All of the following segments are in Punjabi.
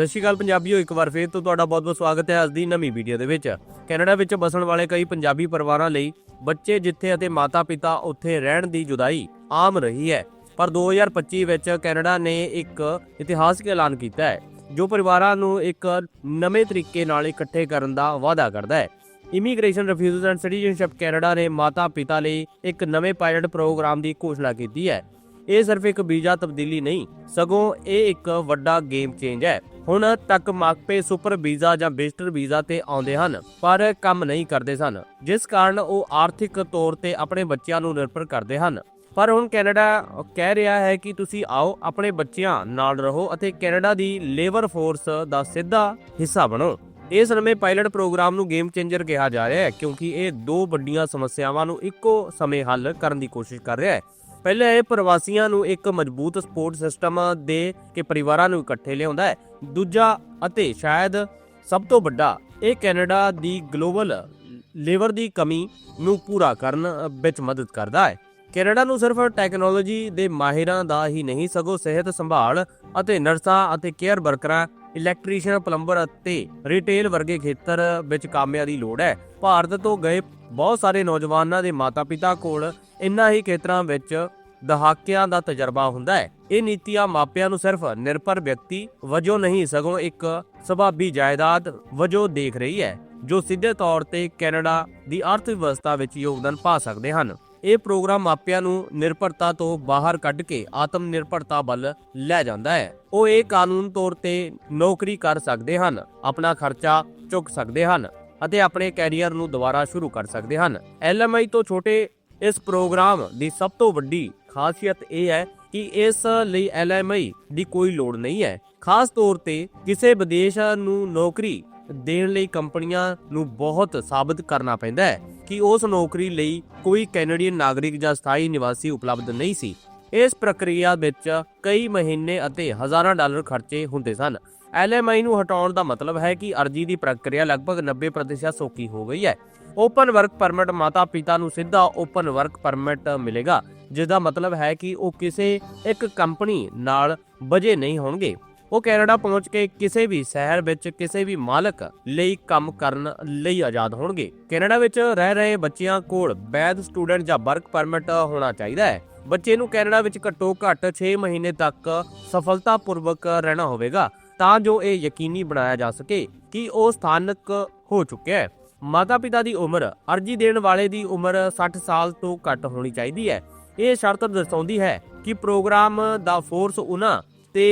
ਸਤਿ ਸ਼੍ਰੀ ਅਕਾਲ ਪੰਜਾਬੀਓ, ਇੱਕ ਵਾਰ ਫੇਰ ਤੋਂ ਤੁਹਾਡਾ ਬਹੁਤ-ਬਹੁਤ ਸਵਾਗਤ ਹੈ ਅੱਜ ਦੀ ਨਵੀਂ ਵੀਡੀਓ ਦੇ ਵਿੱਚ। ਕੈਨੇਡਾ ਵਿੱਚ ਬਸਣ ਵਾਲੇ ਕਈ ਪੰਜਾਬੀ ਪਰਿਵਾਰਾਂ ਲਈ ਬੱਚੇ ਜਿੱਥੇ ਅਤੇ ਮਾਤਾ-ਪਿਤਾ ਉੱਥੇ ਰਹਿਣ ਦੀ ਜੁਦਾਈ ਆਮ ਰਹੀ ਹੈ। ਪਰ 2025 ਵਿੱਚ ਕੈਨੇਡਾ ਨੇ ਇੱਕ ਇਤਿਹਾਸਕ ਐਲਾਨ ਕੀਤਾ ਹੈ, ਜੋ ਪਰਿਵਾਰਾਂ ਨੂੰ ਇੱਕ ਨਵੇਂ ਤਰੀਕੇ ਨਾਲ ਇਕੱਠੇ ਕਰਨ ਦਾ ਵਾਅਦਾ ਕਰਦਾ ਹੈ। Immigration refusal and citizenship Canada ਨੇ ਮਾਤਾ-ਪਿਤਾ ਲਈ ਇੱਕ ਨਵੇਂ ਪਾਇਲਟ ਪ੍ਰੋਗਰਾਮ ਦੀ ਘੋਸ਼ਣਾ ਕੀਤੀ ਹੈ। ਇਹ ਸਿਰਫ ਇੱਕ ਵੀਜ਼ਾ ਤਬਦੀਲੀ ਨਹੀਂ, ਸਗੋਂ ਇਹ ਇੱਕ ਵੱਡਾ ਗੇਮ ਚੇਂਜ ਹੈ। ਹੁਣ ਤੱਕ ਮਾਪੇ ਸੁਪਰ ਵੀਜ਼ਾ ਜਾਂ ਵਿਜ਼ਟਰ ਵੀਜ਼ਾ ਤੇ ਆਉਂਦੇ ਹਨ, ਪਰ ਕੰਮ ਨਹੀਂ ਕਰਦੇ ਸਨ, ਜਿਸ ਕਾਰਨ ਉਹ ਆਰਥਿਕ ਤੌਰ ਤੇ ਆਪਣੇ ਬੱਚਿਆਂ ਨੂੰ ਨਿਰਭਰ ਕਰਦੇ ਹਨ। ਪਰ ਹੁਣ ਕੈਨੇਡਾ ਕਹਿ ਰਿਹਾ ਹੈ ਕਿ ਤੁਸੀਂ ਆਓ, ਆਪਣੇ ਬੱਚਿਆਂ ਨਾਲ ਰਹੋ ਅਤੇ ਕੈਨੇਡਾ ਦੀ ਲੇਬਰ ਫੋਰਸ ਦਾ ਸਿੱਧਾ ਹਿੱਸਾ ਬਣੋ। ਇਸ ਨਵੇਂ ਪਾਇਲਟ ਪ੍ਰੋਗਰਾਮ ਨੂੰ ਗੇਮ ਚੇਂਜਰ ਕਿਹਾ ਜਾ ਰਿਹਾ ਹੈ, ਕਿਉਂਕਿ ਇਹ ਦੋ ਵੱਡੀਆਂ ਸਮੱਸਿਆਵਾਂ ਨੂੰ ਇੱਕੋ ਸਮੇਂ ਹੱਲ ਕਰਨ ਦੀ ਕੋਸ਼ਿਸ਼ ਕਰ ਰਿਹਾ ਹੈ। ਪਹਿਲਾ ਇਹ ਪ੍ਰਵਾਸੀਆਂ ਨੂੰ ਇੱਕ ਮਜ਼ਬੂਤ ਸਪੋਰਟ ਸਿਸਟਮ ਦੇ ਕੇ ਪਰਿਵਾਰਾਂ ਨੂੰ ਇਕੱਠੇ ਲਿਆਉਂਦਾ ਹੈ। ਦੂਜਾ ਅਤੇ ਸ਼ਾਇਦ ਸਭ ਤੋਂ ਵੱਡਾ, ਇਹ ਕੈਨੇਡਾ ਦੀ ਗਲੋਬਲ ਲੇਬਰ ਦੀ ਕਮੀ ਨੂੰ ਪੂਰਾ ਕਰਨ ਵਿੱਚ ਮਦਦ ਕਰਦਾ ਹੈ। ਕੈਨੇਡਾ ਨੂੰ ਸਿਰਫ ਟੈਕਨੋਲੋਜੀ ਦੇ ਮਾਹਿਰਾਂ ਦਾ ਹੀ ਨਹੀਂ, ਸਗੋਂ ਸਿਹਤ ਸੰਭਾਲ ਅਤੇ ਨਰਸਾਂ ਅਤੇ ਕੇਅਰ ਵਰਕਰਾਂ, ਇਲੈਕਟ੍ਰੀਸ਼ੀਅਨ ਪਲੰਬਰ ਅਤੇ ਰਿਟੇਲ ਵਰਗੇ ਖੇਤਰ ਵਿੱਚ ਕਾਮਿਆਂ ਦੀ ਲੋੜ ਹੈ। ਭਾਰਤ ਤੋਂ ਗਏ ਬਹੁਤ ਸਾਰੇ ਨੌਜਵਾਨਾਂ ਦੇ ਮਾਤਾ-ਪਿਤਾ ਕੋਲ ਇਨ੍ਹਾਂ ਹੀ ਖੇਤਰਾਂ ਵਿੱਚ ਦਹਾਕਿਆਂ ਦਾ ਤਜਰਬਾ ਹੁੰਦਾ ਹੈ। ਇਹ ਨੀਤੀਆਂ ਮਾਪਿਆਂ ਨੂੰ ਸਿਰਫ ਨਿਰਭਰ ਵਿਅਕਤੀ ਵਜੋਂ ਨਹੀਂ, ਸਗੋਂ ਇੱਕ ਸਭਾਬੀ ਜਾਇਦਾਦ ਵਜੋਂ ਦੇਖ ਰਹੀ ਹੈ, ਜੋ ਸਿੱਧੇ ਤੌਰ ਤੇ ਕੈਨੇਡਾ ਦੀ ਅਰਥ ਵਿਵਸਥਾ ਵਿੱਚ ਯੋਗਦਾਨ ਪਾ ਸਕਦੇ ਹਨ। ਇਹ ਪ੍ਰੋਗਰਾਮ ਮਾਪਿਆਂ ਨੂੰ ਨਿਰਭਰਤਾ ਤੋਂ ਬਾਹਰ ਕੱਢ ਕੇ ਆਤਮ ਨਿਰਭਰਤਾ ਵੱਲ ਲੈ ਜਾਂਦਾ ਹੈ। ਉਹ ਇਹ ਕਾਨੂੰਨ ਤੌਰ ਤੇ ਨੌਕਰੀ ਕਰ ਸਕਦੇ ਹਨ, ਆਪਣਾ ਖਰਚਾ ਚੁੱਕ ਸਕਦੇ ਹਨ। ਅਤੇ ਆਪਣੇ ਕੈਰੀਅਰ ਨੂੰ ਦੁਬਾਰਾ ਸ਼ੁਰੂ ਕਰ ਸਕਦੇ ਹਨ। ਐਲਐਮਆਈ ਤੋਂ ਛੋਟੇ ਇਸ ਪ੍ਰੋਗਰਾਮ ਦੀ ਸਭ ਤੋਂ ਵੱਡੀ ਖਾਸੀਅਤ ਇਹ ਹੈ ਕਿ ਇਸ ਲਈ ਐਲਐਮਆਈ ਦੀ ਕੋਈ ਲੋੜ ਨਹੀਂ ਹੈ। ਖਾਸ ਤੌਰ ਤੇ ਕਿਸੇ ਵਿਦੇਸ਼ ਨੂੰ ਨੌਕਰੀ ਦੇਣ ਲਈ ਕੰਪਨੀਆਂ ਨੂੰ ਬਹੁਤ ਸਾਬਤ ਕਰਨਾ ਪੈਂਦਾ ਹੈ ਕਿ ਉਸ ਨੌਕਰੀ ਲਈ ਕੋਈ ਕੈਨੇਡੀਅਨ ਨਾਗਰਿਕ ਜਾਂ ਸਥਾਈ ਨਿਵਾਸੀ ਉਪਲਬਧ ਨਹੀਂ ਸੀ। ਇਸ ਪ੍ਰਕਿਰਿਆ ਵਿੱਚ ਕਈ ਮਹੀਨੇ ਅਤੇ ਹਜ਼ਾਰਾਂ ਡਾਲਰ ਖਰਚੇ ਹੁੰਦੇ ਸਨ। ਐਲਐਮਆਈ ਨੂੰ ਹਟਾਉਣ ਦਾ ਮਤਲਬ ਹੈ ਕਿ ਅਰਜ਼ੀ ਦੀ ਪ੍ਰਕਿਰਿਆ ਲਗਭਗ 90% ਸੌਖੀ ਹੋ ਗਈ ਹੈ। ਓਪਨ ਵਰਕ ਪਰਮਿਟ ਮਾਤਾ-ਪਿਤਾ ਨੂੰ ਸਿੱਧਾ ਓਪਨ ਵਰਕ ਪਰਮਿਟ ਮਿਲੇਗਾ ਜਿਸ ਦਾ ਮਤਲਬ ਹੈ ਕਿ ਉਹ ਕਿਸੇ ਇੱਕ ਕੰਪਨੀ ਨਾਲ ਵਜੇ ਨਹੀਂ ਹੋਣਗੇ। ਉਹ ਕੈਨੇਡਾ ਪਹੁੰਚ ਕੇ ਕਿਸੇ ਵੀ ਸ਼ਹਿਰ ਵਿੱਚ ਕਿਸੇ ਵੀ ਮਾਲਕ ਲਈ ਕੰਮ ਕਰਨ ਲਈ ਆਜ਼ਾਦ ਹੋਣਗੇ। ਕੈਨੇਡਾ ਵਿੱਚ ਰਹਿ ਰਹੇ ਬੱਚਿਆਂ ਕੋਲ ਵੈਧ ਸਟੂਡੈਂਟ ਜਾਂ ਵਰਕ ਪਰਮਿਟ ਹੋਣਾ ਚਾਹੀਦਾ ਹੈ। ਬੱਚੇ ਨੂੰ ਕੈਨੇਡਾ ਵਿੱਚ ਘੱਟੋ ਘੱਟ 6 ਮਹੀਨੇ ਤੱਕ ਸਫਲਤਾਪੂਰਵਕ ਰਹਿਣਾ ਹੋਵੇਗਾ, ਤਾਂ ਜੋ ਇਹ ਯਕੀਨੀ ਬਣਾਇਆ ਜਾ ਸਕੇ ਕਿ ਉਹ ਸਥਾਨਕ ਹੋ ਚੁੱਕਿਆ ਹੈ। ਮਾਤਾ-ਪਿਤਾ ਦੀ ਉਮਰ, ਅਰਜੀ ਦੇਣ ਵਾਲੇ ਦੀ ਉਮਰ 60 ਸਾਲ ਤੋਂ ਘੱਟ ਹੋਣੀ ਚਾਹੀਦੀ ਹੈ। ਇਹ ਸ਼ਰਤ ਦਰਸਾਉਂਦੀ ਹੈ ਕਿ ਪ੍ਰੋਗਰਾਮ ਦਾ ਫੋਰਸ ਉਹਨਾਂ ਤੇ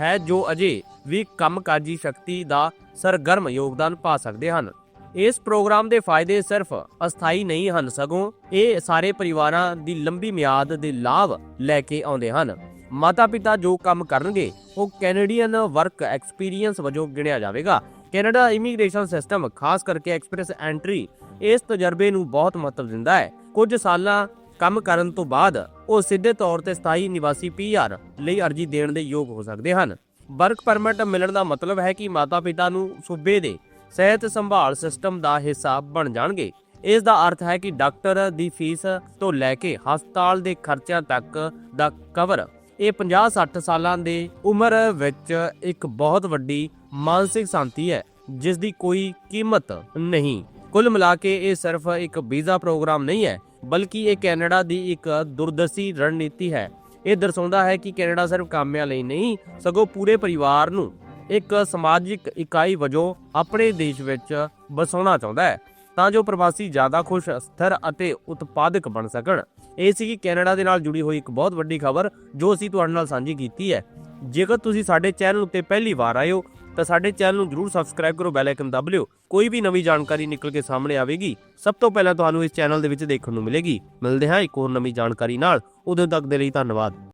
ਹੈ ਜੋ ਅਜੇ ਵੀ ਕੰਮਕਾਜੀ ਸ਼ਕਤੀ ਦਾ ਸਰਗਰਮ ਯੋਗਦਾਨ ਪਾ ਸਕਦੇ ਹਨ। ਇਸ ਪ੍ਰੋਗਰਾਮ ਦੇ ਫਾਇਦੇ ਸਿਰਫ ਅਸਥਾਈ ਨਹੀਂ ਹਨ, ਸਗੋਂ ਇਹ ਸਾਰੇ ਪਰਿਵਾਰਾਂ ਦੀ ਲੰਬੀ ਮਿਆਦ ਦੇ ਲਾਭ ਲੈ ਕੇ ਆਉਂਦੇ ਹਨ। ਮਾਤਾ-ਪਿਤਾ ਜੋ ਕੰਮ ਕਰਨਗੇ, ਉਹ ਕੈਨੇਡੀਅਨ ਵਰਕ ਐਕਸਪੀਰੀਅੰਸ ਵਜੋਂ ਗਿਣਿਆ ਜਾਵੇਗਾ। ਕੈਨੇਡਾ ਇਮੀਗ੍ਰੇਸ਼ਨ ਸਿਸਟਮ ਖਾਸ ਕਰਕੇ ਐਕਸਪ੍ਰੈਸ ਐਂਟਰੀ ਇਸ ਤਜਰਬੇ ਨੂੰ ਬਹੁਤ ਮਹੱਤਵ ਦਿੰਦਾ ਹੈ। ਕੁਝ ਸਾਲਾਂ ਕੰਮ ਕਰਨ ਤੋਂ ਬਾਅਦ ਉਹ ਸਿੱਧੇ ਤੌਰ ਤੇ ਸਥਾਈ ਨਿਵਾਸੀ ਪੀਆਰ ਲਈ ਅਰਜ਼ੀ ਦੇਣ ਦੇ ਯੋਗ ਹੋ ਸਕਦੇ ਹਨ। ਵਰਕ ਪਰਮਿਟ ਮਿਲਣ ਦਾ ਮਤਲਬ ਹੈ ਕਿ ਮਾਤਾ-ਪਿਤਾ ਨੂੰ ਸੂਬੇ ਦੇ ਸਿਹਤ ਸੰਭਾਲ ਸਿਸਟਮ ਦਾ ਹਿੱਸਾ ਬਣ ਜਾਣਗੇ। ਇਸ ਦਾ ਅਰਥ ਹੈ ਕਿ ਡਾਕਟਰ ਦੀ ਫੀਸ ਤੋਂ ਲੈ ਕੇ ਹਸਪਤਾਲ ਦੇ ਖਰਚਿਆਂ ਤੱਕ ਦਾ ਕਵਰ। ਇਹ 50-60 ਸਾਲਾਂ ਦੇ ਉਮਰ ਵਿੱਚ ਇੱਕ ਬਹੁਤ ਵੱਡੀ ਮਾਨਸਿਕ ਸ਼ਾਂਤੀ ਹੈ, ਜਿਸ ਦੀ ਕੋਈ ਕੀਮਤ ਨਹੀਂ। ਕੁੱਲ ਮਿਲਾ ਕੇ ਇਹ ਸਿਰਫ ਇੱਕ ਵੀਜ਼ਾ ਪ੍ਰੋਗਰਾਮ ਨਹੀਂ ਹੈ, ਬਲਕਿ ਇਹ ਕੈਨੇਡਾ ਦੀ ਇੱਕ ਦੁਰਦਸ਼ੀ ਰਣਨੀਤੀ ਹੈ। ਇਹ ਦਰਸਾਉਂਦਾ ਹੈ ਕਿ ਕੈਨੇਡਾ ਸਿਰਫ ਕਾਮਿਆਂ ਲਈ ਨਹੀਂ, ਸਗੋਂ ਪੂਰੇ ਪਰਿਵਾਰ ਨੂੰ ਇੱਕ ਸਮਾਜਿਕ ਇਕਾਈ ਵਜੋਂ ਆਪਣੇ ਦੇਸ਼ ਵਿੱਚ ਬਸਾਉਣਾ ਚਾਹੁੰਦਾ ਹੈ, ਤਾਂ ਜੋ ਪ੍ਰਵਾਸੀ ਜ਼ਿਆਦਾ ਖੁਸ਼, ਸਥਿਰ ਅਤੇ ਉਤਪਾਦਕ ਬਣ ਸਕਣ। ਇਹ ਸੀ ਕਿ ਕੈਨੇਡਾ ਦੇ ਨਾਲ ਜੁੜੀ ਹੋਈ ਇੱਕ ਬਹੁਤ ਵੱਡੀ ਖਬਰ ਜੋ ਅਸੀਂ ਤੁਹਾਡੇ ਨਾਲ ਸਾਂਝੀ ਕੀਤੀ ਹੈ। ਜੇਕਰ ਤੁਸੀਂ ਸਾਡੇ ਚੈਨਲ ਉੱਤੇ ਪਹਿਲੀ ਵਾਰ ਆਏ ਹੋ ਤਾਂ ਸਾਡੇ ਚੈਨਲ ਨੂੰ ਜਰੂਰ ਸਬਸਕ੍ਰਾਈਬ ਕਰੋ ਬੈਲ ਆਈਕਨ ਦਬ ਲਿਓ। ਕੋਈ ਵੀ ਨਵੀਂ ਜਾਣਕਾਰੀ ਨਿਕਲ ਕੇ ਸਾਹਮਣੇ ਆਵੇਗੀ, ਸਭ ਤੋਂ ਪਹਿਲਾਂ ਤੁਹਾਨੂੰ ਇਸ ਚੈਨਲ ਦੇ ਵਿੱਚ ਦੇਖਣ ਨੂੰ ਮਿਲੇਗੀ। ਮਿਲਦੇ ਹਾਂ ਇੱਕ ਹੋਰ ਨਵੀਂ ਜਾਣਕਾਰੀ ਨਾਲ। ਉਦੋਂ ਤੱਕ ਦੇ ਲਈ ਧੰਨਵਾਦ।